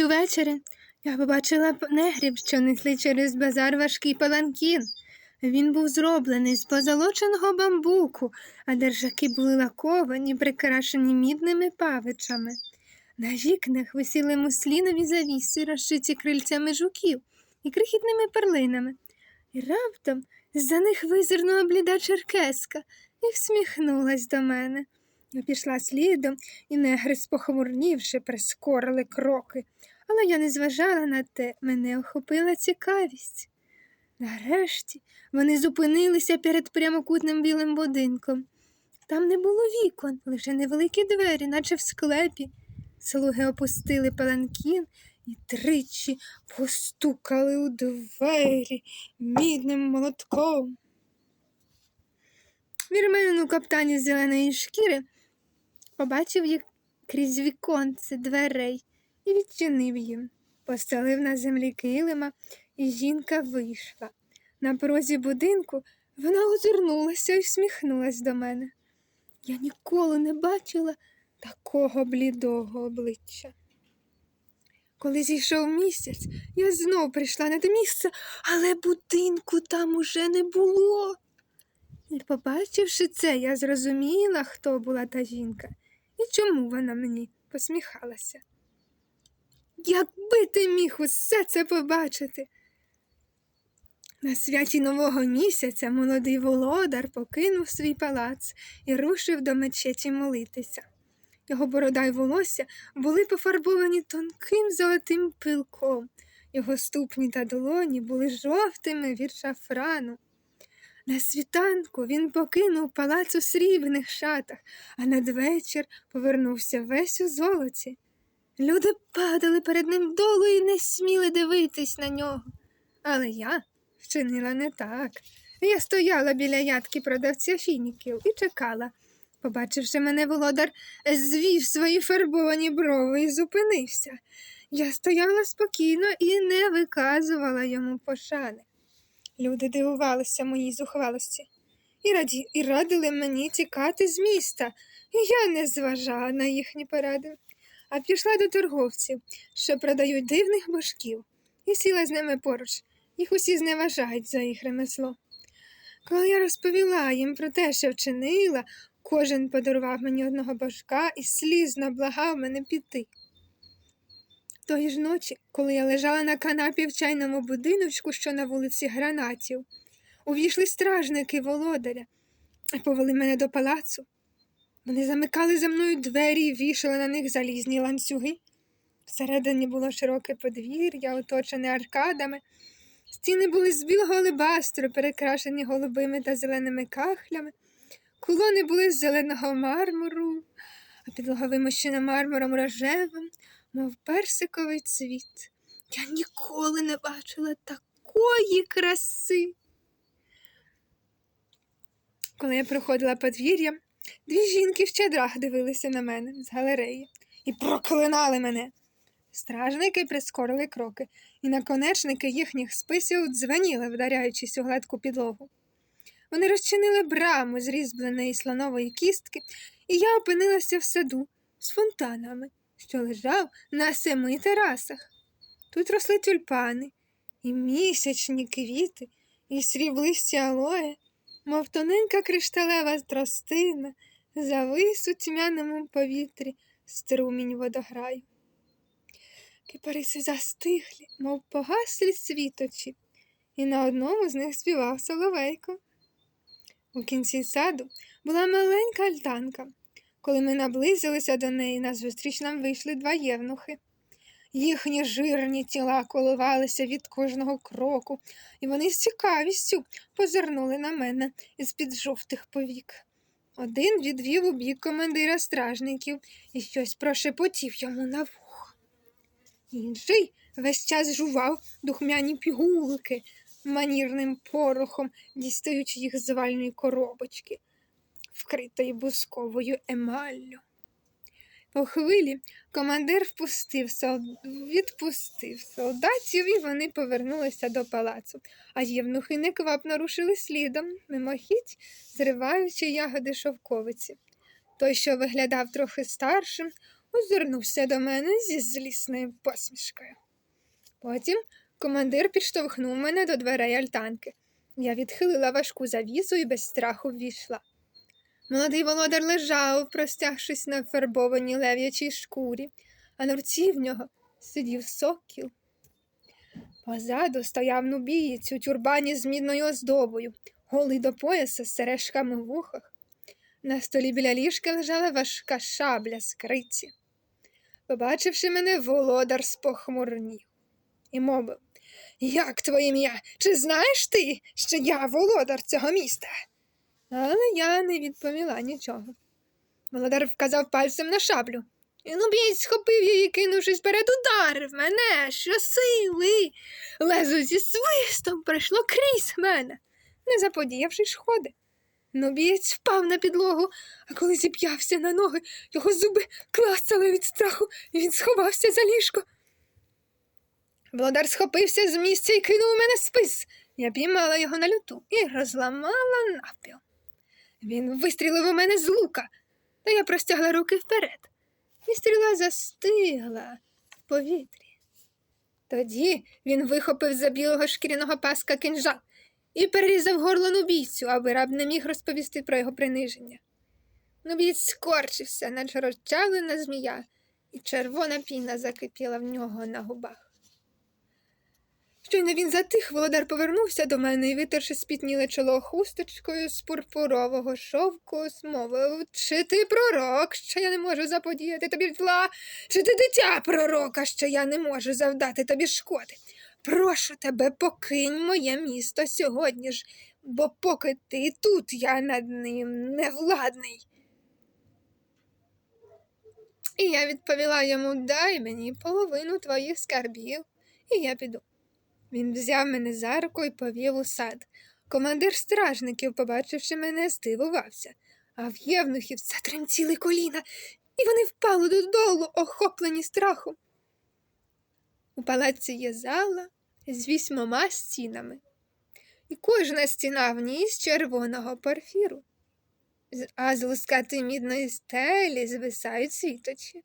Увечері я побачила негрів, що несли через базар важкий паланкін. Він був зроблений з позолоченого бамбуку, а держаки були лаковані, прикрашені мідними павичами. На вікнах висіли муслінові завіси, розшиті крильцями жуків і крихітними перлинами. І раптом з-за них визирнула бліда черкеска і всміхнулась до мене. Пішла слідом, і негри, спохмурнівши, прискорили кроки. Але я не зважала на те, мене охопила цікавість. Нарешті вони зупинилися перед прямокутним білим будинком. Там не було вікон, лише невеликі двері, наче в склепі. Слуги опустили паланкін і тричі постукали у двері мідним молотком. Вірменин у каптані зеленої шкіри побачив їх крізь віконце дверей і відчинив їм. Постелив на землі килима, і жінка вийшла. На порозі будинку вона озирнулася і всміхнулась до мене. Я ніколи не бачила такого блідого обличчя. Коли зійшов місяць, я знов прийшла на те місце, але будинку там уже не було. І, побачивши це, я зрозуміла, хто була та жінка і чому вона мені посміхалася. Якби ти міг усе це побачити. На святі нового місяця молодий володар покинув свій палац і рушив до мечеті молитися. Його борода й волосся були пофарбовані тонким золотим пилком, його ступні та долоні були жовтими від шафрану. На світанку він покинув палац у срібних шатах, а надвечір повернувся весь у золоті. Люди падали перед ним долу і не сміли дивитись на нього. Але я вчинила не так. Я стояла біля ядки продавця фініків і чекала. Побачивши мене, володар звів свої фарбовані брови і зупинився. Я стояла спокійно і не виказувала йому пошани. Люди дивувалися моїй зухвалості і, раді, і радили мені тікати з міста, і я не зважала на їхні поради, а пішла до торговців, що продають дивних божків, і сіла з ними поруч. Їх усі зневажають за їх ремесло. Коли я розповіла їм про те, що вчинила, кожен подарував мені одного божка і слізно благав мене піти. Тої ж ночі, коли я лежала на канапі в чайному будиночку, що на вулиці Гранатів, увійшли стражники володаря і повели мене до палацу. Вони замикали за мною двері і вішали на них залізні ланцюги. Всередині було широке подвір'я, оточене аркадами. Стіни були з білого алебастру, перекрашені голубими та зеленими кахлями. Колони були з зеленого мармуру, а підлога вимощена мармуром рожевим, мов персиковий цвіт. Я ніколи не бачила такої краси. Коли я проходила подвір'я, дві жінки в щедрах дивилися на мене з галереї і проклинали мене. Стражники прискорили кроки, і наконечники їхніх списів дзвеніли, вдаряючись у гладку підлогу. Вони розчинили браму з різьбленої слонової кістки, і я опинилася в саду з фонтанами, що лежав на семи терасах. Тут росли тюльпани, і місячні квіти, і сріблисті алоє, мов тоненька кришталева тростина, завис у тьмяному повітрі струмінь водограю. Кипариси застиглі, мов погаслі світочі, і на одному з них співав соловейко. У кінці саду була маленька альтанка. Коли ми наблизилися до неї, назустріч нам вийшли два євнухи. Їхні жирні тіла коливалися від кожного кроку, і вони з цікавістю позирнули на мене із-під жовтих повік. Один відвів у бік командира стражників і щось прошепотів йому на вухо. Інший весь час жував духмяні пігулки манірним порохом, дістаючи їх з вальної коробочки, вкритої бусковою емаллю. По хвилі командир впустив відпустив солдатів, і вони повернулися до палацу, а євнухи неквапно рушили слідом, мимохідь, зриваючи ягоди шовковиці. Той, що виглядав трохи старшим, озирнувся до мене зі злісною посмішкою. Потім командир підштовхнув мене до дверей альтанки. Я відхилила важку завісу і без страху ввійшла. Молодий володар лежав, простягшись на фарбованій лев'ячій шкурі, а на руці в нього сидів сокіл. Позаду стояв нубієць у тюрбані з мідною оздобою, голий до пояса з сережками в вухах. На столі біля ліжка лежала важка шабля з криці. Побачивши мене, володар спохмурнів і мовив Як твоє ім'я? Чи знаєш ти, що я володар цього міста? Але я не відповіла нічого. Володар вказав пальцем на шаблю. І нубієць схопив її, кинувшись перед ударив мене, що сили. Лезо зі свистом пройшло крізь мене, не заподіявши шкоди. Нубієць впав на підлогу, а коли зіп'явся на ноги, його зуби клацали від страху, і він сховався за ліжко. Володар схопився з місця і кинув у мене спис. Я піймала його на люту і розламала навпіл. Він вистрілив у мене з лука, та я простягла руки вперед, і стріла застигла в повітрі. Тоді він вихопив за білого шкіряного паска кинжал і перерізав горло нубійцю, аби раб не міг розповісти про його приниження. Нубієць скорчився, наче розчавлена змія, і червона піна закипіла в нього на губах. Щойно він затих, володар повернувся до мене і, витерши спітніле чоло хусточкою з пурпурового шовку, смовив Чи ти пророк, що я не можу заподіяти тобі зла, чи ти дитя пророка, що я не можу завдати тобі шкоди? Прошу тебе, покинь моє місто сьогодні ж, бо поки ти тут, я над ним невладний. І я відповіла йому дай мені половину твоїх скарбів, і я піду. Він взяв мене за руку і повів у сад. Командир стражників, побачивши мене, здивувався, а в євнухів затремтіли коліна, і вони впали додолу, охоплені страхом. У палаці є зала з вісьмома стінами, і кожна стіна в ній з червоного парфіру, а з лускати мідної стелі звисають світочі.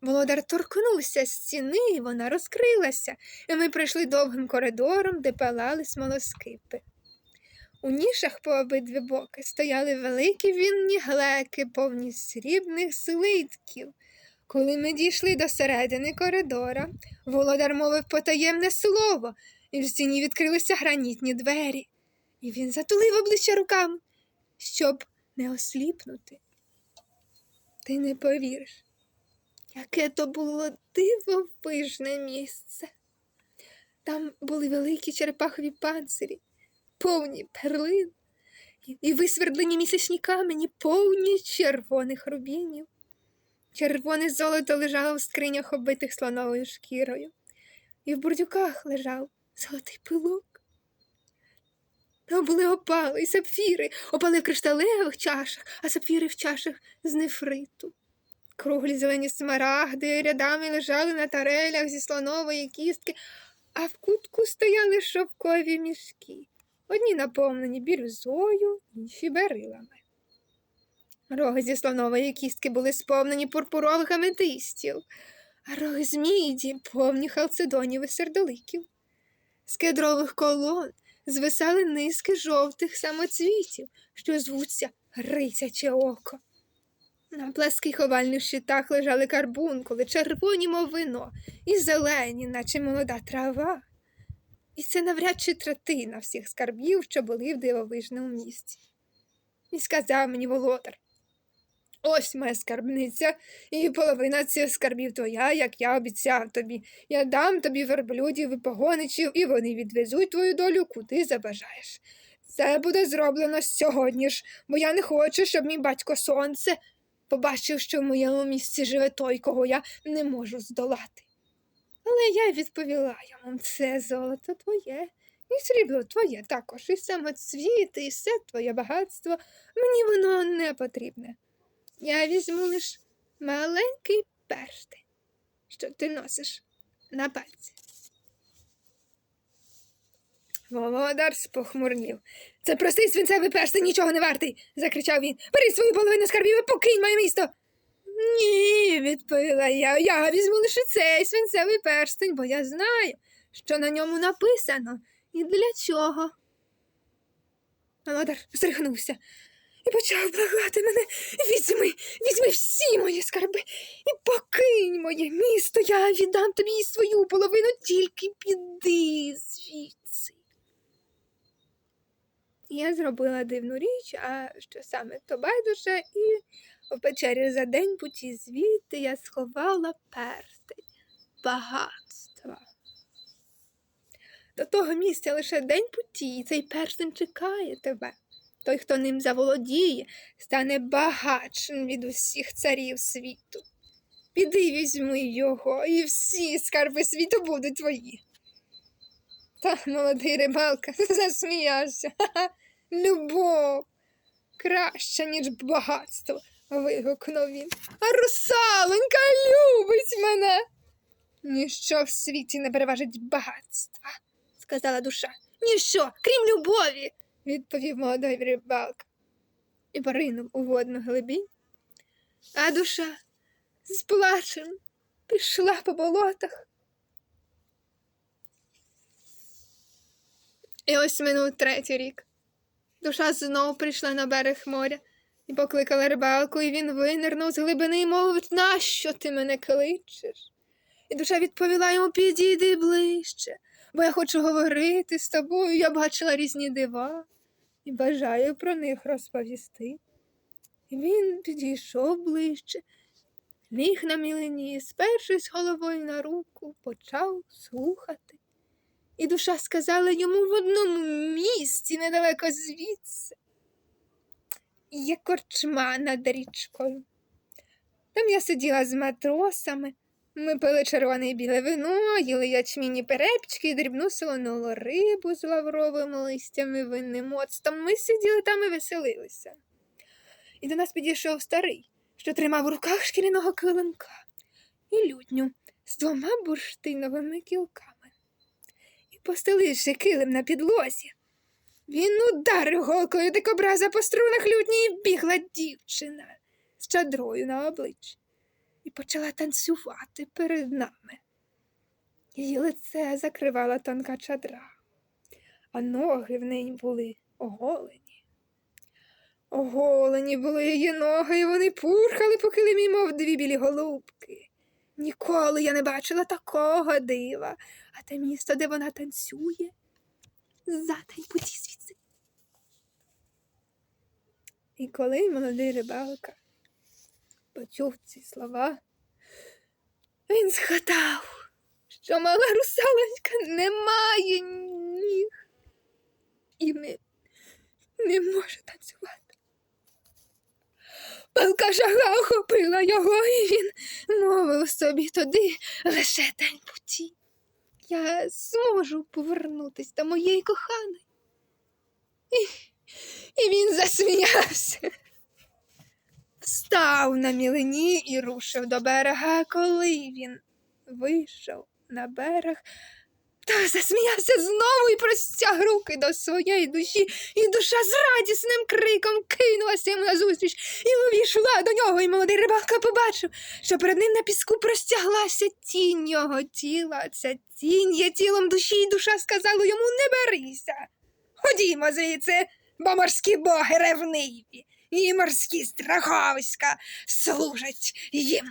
Володар торкнувся стіни, і вона розкрилася, і ми прийшли довгим коридором, де палали смолоскипи. У нішах по обидві боки стояли великі вінні глеки, повні срібних слитків. Коли ми дійшли до середини коридора, володар мовив потаємне слово, і в стіні відкрилися гранітні двері. І він затулив обличчя руками, щоб не осліпнути. Ти не повіриш. Яке то було дивовижне місце. Там були великі черепахові панцирі, повні перлин і висвердлені місячні камені, повні червоних рубінів. Червоне золото лежало в скринях, оббитих слоновою шкірою, і в бурдюках лежав золотий пилок. Там були опали і сапфіри, опали в кришталевих чашах, а сапфіри в чашах з нефриту. Круглі зелені смарагди рядами лежали на тарелях зі слонової кістки, а в кутку стояли шовкові мішки, одні наповнені бірюзою, інші берилами. Роги зі слонової кістки були сповнені пурпурових аметистів, а роги з міді повні халцедонів і сердоликів. З кедрових колон звисали низки жовтих самоцвітів, що звуться рисяче око. На пласких овальних щитах лежали карбункули, червоні, мов вино, і зелені, наче молода трава. І це навряд чи третина всіх скарбів, що були в дивовижному місці. І сказав мені володар. Ось моя скарбниця, і половина цих скарбів твоя, як я обіцяв тобі. Я дам тобі верблюдів і погоничів, і вони відвезуть твою долю, куди забажаєш. Це буде зроблено сьогодні ж, бо я не хочу, щоб мій батько сонце побачив, що в моєму місці живе той, кого я не можу здолати. Але я відповіла йому це золото твоє, і срібло твоє також, і самоцвіти, і все твоє багатство. Мені воно не потрібне. Я візьму лиш маленький перстень, що ти носиш на пальці. Володар спохмурнів. Це простий свинцевий перстень нічого не вартий, закричав він. Бери свою половину скарбів і покинь моє місто. Ні, відповіла я. Я візьму лише цей свинцевий перстень, бо я знаю, що на ньому написано і для чого. Володар зригнувся і почав благати мене. Візьми, візьми всі мої скарби і покинь моє місто. Я віддам тобі свою половину, тільки піди звідси. Я зробила дивну річ, а що саме то байдуже, і в печері за день путі звідти я сховала перстень багатства. До того місця лише день путі, і цей перстень чекає тебе. Той, хто ним заволодіє, стане багатшим від усіх царів світу. Піди візьми його, і всі скарби світу будуть твої. Та молодий рибалка засміявся. Любов краща, ніж багатство, вигукнув він. А русалонька любить мене. Ніщо в світі не переважить багатства, сказала душа. Ніщо, крім любові, відповів молодий рибалка і поринув у водну глибінь. А душа з плачем пішла по болотах. І ось минув третій рік. Душа знов прийшла на берег моря і покликала рибалку, і він винирнув з глибини і мовив, нащо ти мене кличеш? І душа відповіла йому, підійди ближче, бо я хочу говорити з тобою, я бачила різні дива і бажаю про них розповісти. І він підійшов ближче, ліг на мілині, спершись головою на руку, почав слухати. І душа сказала йому в одному місці недалеко звідси. Є корчма над річкою. Там я сиділа з матросами. Ми пили червоне і біле вино, їли ячмінні перепчики і дрібну солону рибу з лавровими листями, винним оцтом. Ми сиділи там і веселилися. І до нас підійшов старий, що тримав в руках шкіряного килимка і лютню з двома бурштиновими кілками. Постеливши килим на підлозі, він ударив голкою дикобраза по струнах лютні і бігла дівчина з чадрою на обличчі і почала танцювати перед нами. Її лице закривала тонка чадра, а ноги в неї були оголені. Оголені були її ноги, і вони пурхали по килимі, мов дві білі голубки. Ніколи я не бачила такого дива, а те місто, де вона танцює, задень путі звідси. І коли молодий рибалка почув ці слова, він згадав, що мала русалонька не має ніг і не, не може танцювати. Палка жага охопила його, і він мовив собі туди лише день путі. Я зможу повернутись до моєї коханої. І, і він засміявся. Встав на мілині і рушив до берега, коли він вийшов на берег, то засміявся знову і простяг руки до своєї душі, і душа з радісним криком кинулася йому назустріч і увійшла до нього, і молодий рибалка побачив, що перед ним на піску простяглася тінь його тіла. Ця тінь є тілом душі, і душа сказала йому не берися. Ходімо звідси, бо морські боги ревниві, і морські страховиська служать їм.